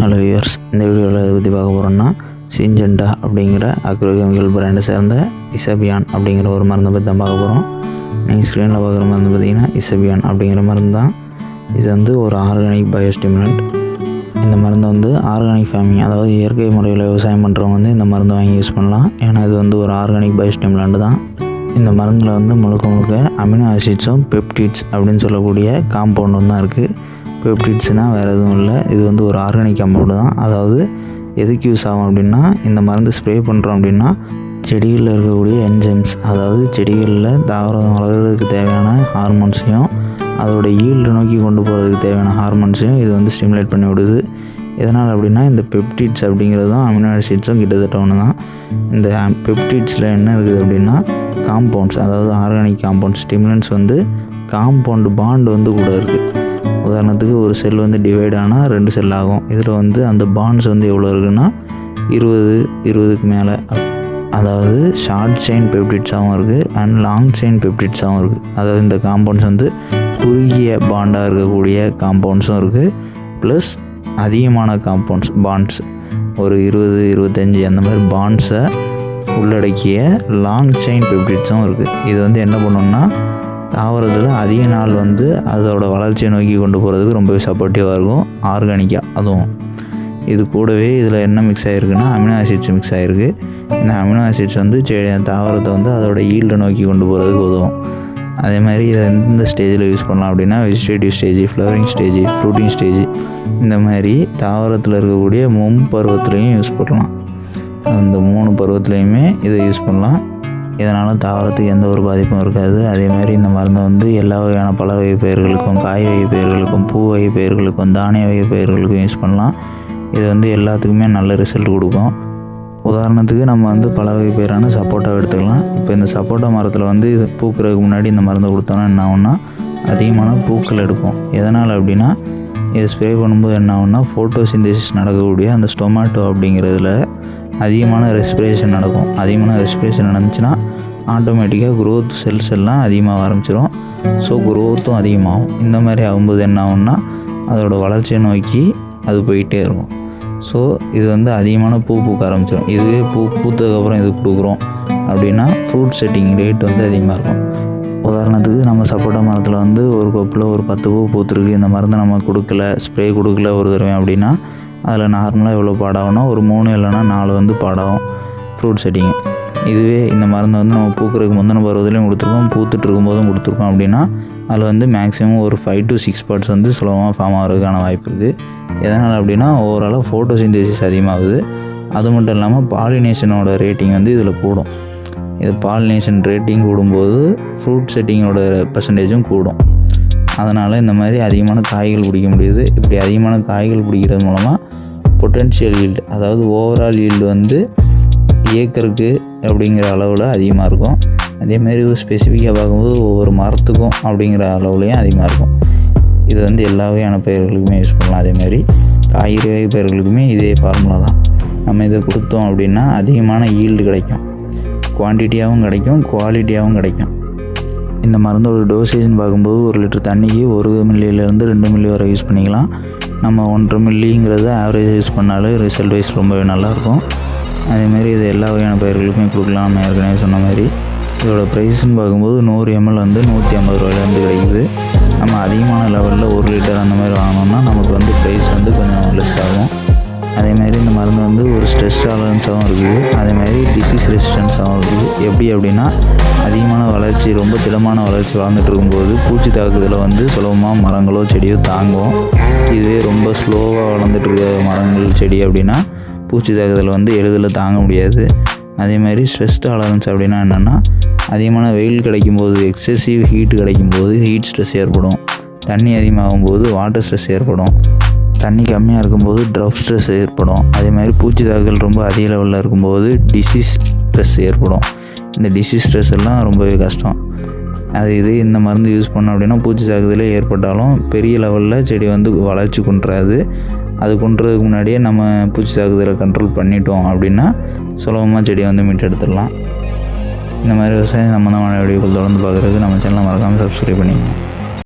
Hello wears இந்த வீடியோவில் எதை பற்றி பார்க்க போகிறோன்னா சிஞ்செண்டா அப்படிங்கிற அக்ரோகெமிக்கல் பிராண்டை சேர்ந்த இசபியான் அப்படிங்கிற ஒரு மருந்தை பற்றி தான் பார்க்க போகிறோம் நீங்கள் ஸ்க்ரீனில் பார்க்குற மருந்து பார்த்தீங்கன்னா இசபியான் அப்படிங்கிற மருந்து தான். இது வந்து ஒரு ஆர்கானிக் பயோஸ்டிமுலண்ட் இந்த மருந்து வந்து ஆர்கானிக் ஃபார்மிங் அதாவது இயற்கை முறையில் விவசாயம் பண்ணுறவங்க வந்து இந்த மருந்தை வாங்கி யூஸ் பண்ணலாம். ஏன்னா இது வந்து ஒரு ஆர்கானிக் பயோஸ்டிமுலண்ட் தான். இந்த மருந்தில் வந்து முழுக்க முழுக்க அமினோ ஆசிட்ஸும் பெப்டிட்ஸ் அப்படின்னு சொல்லக்கூடிய காம்பவுண்டும் தான் இருக்குது பெப்டிட்ஸ்னால் வேறு எதுவும் இல்லை. இது வந்து ஒரு ஆர்கானிக் காம்பவுண்டு தான். அதாவது எதுக்கு யூஸ் ஆகும் அப்படின்னா இந்த மருந்து ஸ்ப்ரே பண்ணுறோம் அப்படின்னா செடிகளில் இருக்கக்கூடிய என்ஜைம்ஸ் அதாவது செடிகளில் தாவரம் வளர்கிறதுக்கு தேவையான ஹார்மோன்ஸையும் அதோட ஈல்டு நோக்கி கொண்டு போகிறதுக்கு தேவையான ஹார்மோன்ஸையும் இது வந்து ஸ்டிமுலேட் பண்ணி விடுது. எதனால் அப்படின்னா இந்த பெப்டிட்ஸ் அப்படிங்கிறது தான் அமினோ ஆசிட்ஸும் கிட்டத்தட்ட ஒன்று தான். இந்த பெப்டிட்ஸில் என்ன இருக்குது அப்படின்னா காம்பவுண்ட்ஸ் அதாவது ஆர்கானிக் காம்பவுண்ட்ஸ் ஸ்டிமுலன்ஸ் வந்து காம்பவுண்டு பாண்டு வந்து கூட இருக்குது உதாரணத்துக்கு ஒரு செல் வந்து டிவைட் ஆனால் ரெண்டு செல் ஆகும். இதில் வந்து அந்த பாண்ட்ஸ் வந்து எவ்வளோ இருக்குன்னா இருபது இருபதுக்கு மேலே. அதாவது ஷார்ட் செயின் பெப்டிட்ஸாகவும் இருக்குது அண்ட் லாங் செயின் பெப்டிட்ஸாகவும் இருக்குது அதாவது இந்த காம்பவுண்ட்ஸ் வந்து குறுகிய பாண்டாக இருக்கக்கூடிய காம்பவுண்ட்ஸும் இருக்குது ப்ளஸ் அதிகமான காம்பவுண்ட்ஸ் பாண்ட்ஸ் ஒரு இருபது இருபத்தஞ்சி அந்த மாதிரி பாண்ட்ஸை உள்ளடக்கிய லாங் செயின் பெப்டிட்ஸும் இருக்குது இது வந்து என்ன பண்ணணும்னா தாவரத்தில் அதிக நாள் வந்து அதோட வளர்ச்சியை நோக்கி கொண்டு போகிறதுக்கு ரொம்பவே சப்போர்ட்டிவாக இருக்கும். ஆர்கானிக்காக அதுவும். இது கூடவே இதில் என்ன மிக்ஸ் ஆகிருக்குன்னா அமினோ ஆசிட்ஸ் மிக்ஸ் ஆகிருக்கு இந்த அமினோ ஆசிட்ஸ் வந்து செடி தாவரத்தை வந்து அதோட ஈல்டை நோக்கி கொண்டு போகிறதுக்கு உதவும். அதே மாதிரி இதை எந்த ஸ்டேஜில் யூஸ் பண்ணலாம் அப்படின்னா vegetative stage flowering stage fruiting stage இந்த மாதிரி தாவரத்தில் இருக்கக்கூடிய மும் பருவத்துலேயும் யூஸ் பண்ணலாம். அந்த மூணு பருவத்துலேயுமே இதை யூஸ் பண்ணலாம். இதனால் தாவரத்துக்கு எந்த ஒரு பாதிப்பும் இருக்காது. அதே மாதிரி இந்த மருந்தை வந்து எல்லா வகையான பல வகை பயிர்களுக்கும் காய் வகை பயிர்களுக்கும் பூ வகை பயிர்களுக்கும் தானிய வகை பயிர்களுக்கும் யூஸ் பண்ணலாம். இது வந்து எல்லாத்துக்குமே நல்ல ரிசல்ட் கொடுக்கும். உதாரணத்துக்கு நம்ம வந்து பல வகை பேரான சப்போட்டாவை எடுத்துக்கலாம். இப்போ இந்த சப்போட்டா மரத்தில் வந்து இது பூக்கிறதுக்கு முன்னாடி இந்த மருந்தை கொடுத்தோன்னா என்ன ஆகும்னா அதிகமான பூக்கள் எடுக்கும். எதனால் அப்படின்னா இதை ஸ்ப்ரே பண்ணும்போது என்ன ஆகும்னா ஃபோட்டோசிந்தசிஸ் நடக்கக்கூடிய அந்த ஸ்டொமேட்டோ அப்படிங்கிறதுல அதிகமான ரெஸ்பிரேஷன் நடக்கும். அதிகமான ரெஸ்பிரேஷன் நடந்துச்சுன்னா ஆட்டோமேட்டிக்காக க்ரோத் செல்ஸ் எல்லாம் அதிகமாக ஆரம்பிச்சிடும் ஸோ க்ரோத்தும் அதிகமாகும். இந்த மாதிரி ஆகும்போது என்ன ஆகும்னா அதோட வளர்ச்சியை நோக்கி அது போயிட்டே இருக்கும். ஸோ இது வந்து அதிகமான பூ பூக்க ஆரம்பிச்சிடும் இதுவே பூ பூத்ததுக்கப்புறம் இது கொடுக்குறோம்? அப்படின்னா ஃப்ரூட் செட்டிங் ரேட் வந்து அதிகமாக இருக்கும். உதாரணத்துக்கு நம்ம சப்போட்டா மரத்தில் வந்து ஒரு கொப்பில் ஒரு பத்து பூ பூத்துருக்கு. இந்த மருந்தை நம்ம கொடுக்கல ஸ்ப்ரே கொடுக்கல ஒரு தடவை அப்படின்னா அதில் நார்மலாக எவ்வளோ பாடாகணும் ஒரு மூணு இல்லைன்னா நாலு வந்து பாடாகும் ஃப்ரூட் செட்டிங் இதுவே இந்த மருந்தை வந்து நம்ம பூக்கிறதுக்கு முந்தின பருவத்துலேயும் கொடுத்துருக்கோம் பூத்துட்டு இருக்கும்போதும் கொடுத்துருக்கோம் அப்படின்னா அதில் வந்து மேக்ஸிமம் ஒரு ஃபைவ் டு சிக்ஸ் பார்ட்ஸ் வந்து சுலபமாக ஃபார்ம் ஆகிறதுக்கான வாய்ப்பு இருக்குது எதனால் அப்படின்னா ஓவராலாக ஃபோட்டோசிந்தசிஸ் அதிகமாகுது. அது மட்டும் இல்லாமல் பாலினேஷனோட ரேட்டிங் வந்து இதில் கூடும். இது பாலினேஷன் ரேட்டிங் கூடும்போது ஃப்ரூட் செட்டிங்கோட பர்சன்டேஜும் கூடும். அதனால் இந்த மாதிரி அதிகமான காய்கள் பிடிக்க முடியுது. இப்படி அதிகமான காய்கள் பிடிக்கிறது மூலமாக பொட்டென்ஷியல் ஈல்டு அதாவது ஓவரால் ஈல்டு வந்து ஏக்கருக்கு அப்படிங்கிற அளவில் அதிகமாக இருக்கும். அதேமாரி ஸ்பெசிஃபிக்காக பார்க்கும்போது ஒவ்வொரு மரத்துக்கும் அப்படிங்கிற அளவுலேயும் அதிகமாக இருக்கும். இது வந்து எல்லா வகையான பயிர்களுக்குமே யூஸ் பண்ணலாம். அதேமாதிரி காய்கறி வகை பயிர்களுக்குமே இதே ஃபார்முலா தான். நம்ம இதை கொடுத்தோம் அப்படின்னா அதிகமான ஈல்டு கிடைக்கும். குவான்டிட்டியாகவும் கிடைக்கும் குவாலிட்டியாகவும் கிடைக்கும். இந்த மருந்தோட டோசேஜ்னு பார்க்கும்போது ஒரு லிட்டர் தண்ணிக்கு ஒரு மில்லியிலேருந்து ரெண்டு மில்லி வரை யூஸ் பண்ணிக்கலாம். நம்ம ஒன்றரை மில்லிங்கிறத ஆவரேஜ் யூஸ் பண்ணாலே ரிசல்ட் வைஸ் ரொம்பவே நல்லாயிருக்கும். அதேமாரி இது எல்லா வகையான பயிர்களுக்குமே கொடுக்கலாம் நம்ம ஏற்கனவே சொன்ன மாதிரி. இதோட ப்ரைஸ்னு பார்க்கும்போது நூறு எம்எல் வந்து நூற்றி ஐம்பது ரூபாயிலேருந்து கிடைக்குது. நம்ம அதிகமான லெவலில் ஒரு லிட்டர் அந்த மாதிரி வாங்கினோம்னா நமக்கு வந்து ப்ரைஸ் வந்து கொஞ்சம் லெஸ் ஆகும். அதேமாதிரி மருந்து வந்து ஒரு ஸ்ட்ரெஸ் டாலரன்ஸாகவும் இருக்குது. அதேமாதிரி டிசீஸ் ரெசிஸ்டன்ஸாகவும் இருக்குது. எப்படி அப்படின்னா அதிகமான வளர்ச்சி ரொம்ப திடமான வளர்ச்சி வளர்ந்துட்டு இருக்கும்போது பூச்சி தாக்குதலை வந்து சுலபமாக மரங்களோ செடியோ தாங்கும் இதுவே ரொம்ப ஸ்லோவாக வளர்ந்துட்டு இருக்க மரங்கள் செடி அப்படின்னா பூச்சி தாக்குதலை வந்து எளிதில் தாங்க முடியாது. அதே மாதிரி ஸ்ட்ரெஸ் டாலரன்ஸ் அப்படின்னா என்னென்னா அதிகமான வெயில் கிடைக்கும்போது எக்ஸசிவ் ஹீட் கிடைக்கும்போது ஹீட் ஸ்ட்ரெஸ் ஏற்படும். தண்ணி அதிகமாகும் போது வாட்டர் ஸ்ட்ரெஸ் ஏற்படும். தண்ணி கம்மியாக இருக்கும்போது ட்ரப் ஸ்ட்ரெஸ் ஏற்படும். அதே மாதிரி பூச்சி தாக்குதல் ரொம்ப அதிக லெவலில் இருக்கும்போது டிசீஸ் ஸ்ட்ரெஸ் ஏற்படும். இந்த டிசீஸ் ஸ்ட்ரெஸ் எல்லாம் ரொம்பவே கஷ்டம். அது இது இந்த மருந்து யூஸ் பண்ணோம் அப்படின்னா பூச்சி தாக்குதலே ஏற்பட்டாலும் பெரிய லெவலில் செடி வந்து வளர்ச்சி கொண்டுறாது. அது கொண்டுறதுக்கு முன்னாடியே நம்ம பூச்சி தாக்குதலை கண்ட்ரோல் பண்ணிட்டோம் அப்படின்னா சுலபமாக செடியை வந்து மீட்டெடுத்துடலாம். இந்த மாதிரி விவசாயம் சம்மந்தமான வீடியோக்கள் தொடர்ந்து பார்க்குறதுக்கு நம்ம சேனலை மறக்காமல் சப்ஸ்கிரைப் பண்ணிக்கங்க.